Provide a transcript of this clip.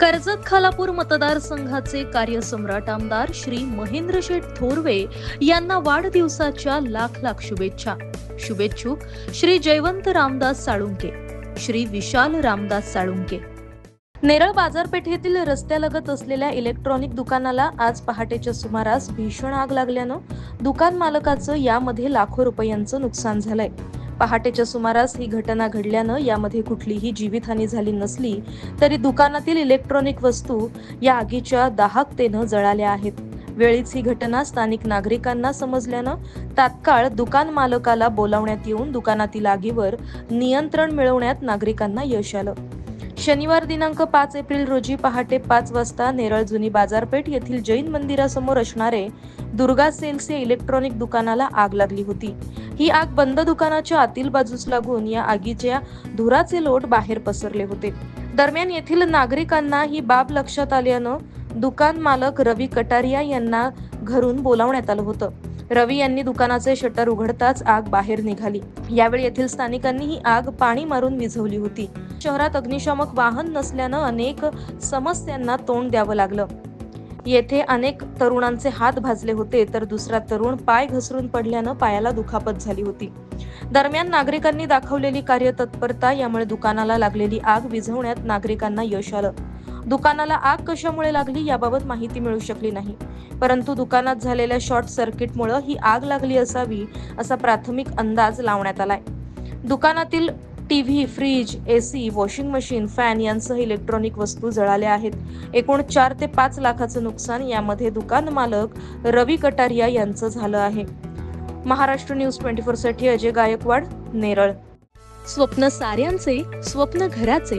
कर्जत खालापूर मतदारसंघाचे कार्यसम्राट आमदार श्री महेंद्र शेठ थोरवे यांना वाढदिवसाच्या लाख लाख शुभेच्छा. शुभेच्छुक श्री जयवंत रामदास साळुंके श्री विशाल रामदास साळुंके. नेरळ बाजारपेठेतील रस्त्यालगत असलेल्या इलेक्ट्रॉनिक दुकानाला आज पहाटेच्या सुमारास भीषण आग लागल्यानं दुकान मालकाचं यामध्ये लाखो रुपयांचं नुकसान झालंय. पहाटेच्या सुमारास ही घटना घडल्यानं यामध्ये कुठलीही जीवितहानी झाली नसली तरी दुकानातील इलेक्ट्रॉनिक वस्तू या आगीच्या दाहकतेनं जळाल्या आहेत. वेळीच ही घटना स्थानिक नागरिकांना समजल्यानं तात्काळ दुकान मालकाला बोलावण्यात येऊन दुकानातील आगीवर नियंत्रण मिळवण्यात नागरिकांना यश आलं. शनिवार दिनांक पाच एप्रिल रोजी पहाटे पाच वाजता नेरळ जुनी बाजारपेठ येथील जैन मंदिरासमोर असणारे दुर्गा सेल्स या इलेक्ट्रॉनिक दुकानाला आग लागली होती. ही आग बंद दुकानाच्या आतील बाजूस लागून या आगीच्या धुराचे लोट बाहेर पसरले होते. दरम्यान येथील नागरिकांना ही बाब लक्षात आल्यानं दुकान मालक रवी कटारिया यांना घरून बोलावण्यात आलं होतं. रवी यांनी दुकानाचे शटर उघडताच आग बाहेर निघाली. यावेळी येथील स्थानिकांनी ही आग पाणी मारून विझवली होती. शहरात अग्निशामक वाहन नसल्यानं अनेक समस्यांना तोंड द्यावं लागलं. येथे अनेक तरुणांचे हात भाजले होते तर दुसरा तरुण पाय घसरून पडल्यानं पायाला दुखापत झाली होती. दरम्यान नागरिकांनी दाखवलेली कार्यतत्परता यामुळे दुकानाला लागलेली आग विझवण्यात नागरिकांना यश आलं. दुकानाला आग कशामुळे लागली याबाबत माहिती मिळू शकली नाही. परंतु दुकानात झालेल्या शॉर्ट सर्किटमुळे ही आग लागली असावी असा प्राथमिक अंदाज लावण्यात आलाय. दुकानातील TV fridge AC washing machine fan यांसह इलेक्ट्रॉनिक वस्तू जळाल्या आहेत. एकूण चार ते पाच लाखाचं नुकसान यामध्ये दुकान मालक रवी कटारिया यांचं झालं आहे. महाराष्ट्र न्यूज ट्वेंटी फोरसाठी अजय गायकवाड नेरळ. स्वप्न साऱ्यांचे स्वप्न घराचे